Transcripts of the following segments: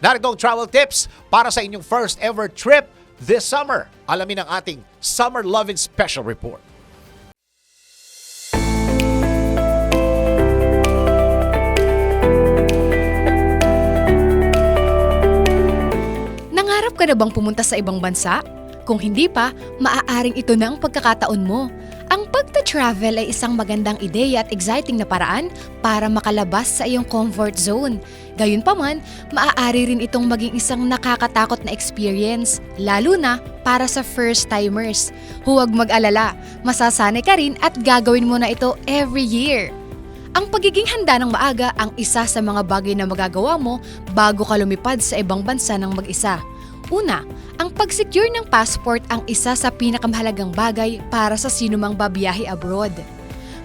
Narito ang travel tips para sa inyong first ever trip this summer. Alamin ang ating Summer Lovin' Special Report. Nangarap ka na bang pumunta sa ibang bansa? Kung hindi pa, maaaring ito na ang pagkakataon mo. Ang pagta-travel ay isang magandang ideya at exciting na paraan para makalabas sa iyong comfort zone. Gayunpaman, maaari rin itong maging isang nakakatakot na experience, lalo na para sa first-timers. Huwag mag-alala, masasanay ka rin at gagawin mo na ito every year. Ang pagiging handa ng maaga ang isa sa mga bagay na magagawa mo bago ka lumipad sa ibang bansa ng mag-isa. Una, ang pag-secure ng passport ang isa sa pinakamahalagang bagay para sa sinumang babiyahe abroad.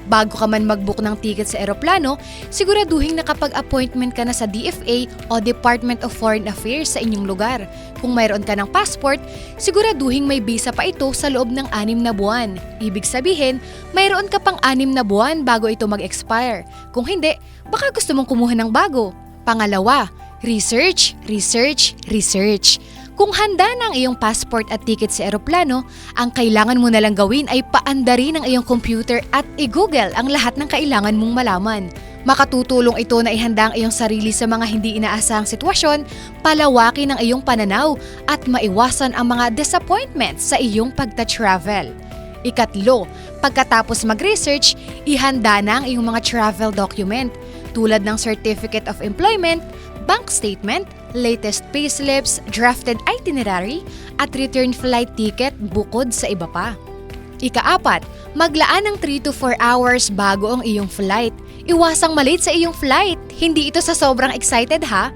Bago ka man mag-book ng ticket sa eroplano, siguraduhin nakapag-appointment ka na sa DFA o Department of Foreign Affairs sa inyong lugar. Kung mayroon ka ng passport, siguraduhin may visa pa ito sa loob ng anim na buwan. Ibig sabihin, mayroon ka pang anim na buwan bago ito mag-expire. Kung hindi, baka gusto mong kumuha ng bago. Pangalawa, research, research, research. Kung handa na ang iyong passport at ticket sa eroplano, ang kailangan mo na lang gawin ay paandarin ang iyong computer at i-google ang lahat ng kailangan mong malaman. Makatutulong ito na ihanda ang iyong sarili sa mga hindi inaasahang sitwasyon, palawakin ang iyong pananaw at maiwasan ang mga disappointments sa iyong pagta-travel. Ikatlo, pagkatapos mag-research, ihanda na ang iyong mga travel document tulad ng Certificate of Employment, bank statement, latest payslips, drafted itinerary, at return flight ticket bukod sa iba pa. Ikaapat, maglaan ng 3 to 4 hours bago ang iyong flight. Iwasang malate sa iyong flight. Hindi ito sa sobrang excited ha.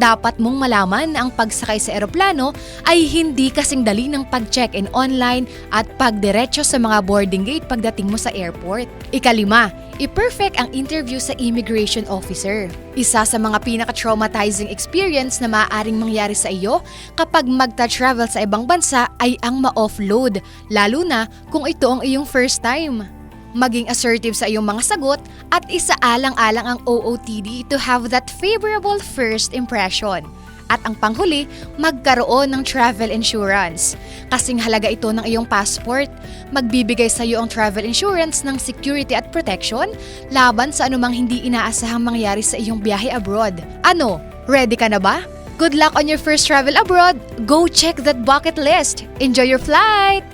Dapat mong malaman na ang pagsakay sa eroplano ay hindi kasing dali ng pag-check-in online at pagdiretso sa mga boarding gate pagdating mo sa airport. Ikalima, i-perfect ang interview sa immigration officer. Isa sa mga pinaka-traumatizing experience na maaaring mangyari sa iyo kapag magta-travel sa ibang bansa ay ang ma-offload, lalo na kung ito ang iyong first time. Maging assertive sa iyong mga sagot at isaalang-alang ang OOTD to have that favorable first impression. At ang panghuli, magkaroon ng travel insurance. Kasing halaga ito ng iyong passport. Magbibigay sa iyo ang travel insurance ng security at protection laban sa anumang hindi inaasahang mangyari sa iyong biyahe abroad. Ano? Ready ka na ba? Good luck on your first travel abroad! Go check that bucket list! Enjoy your flight!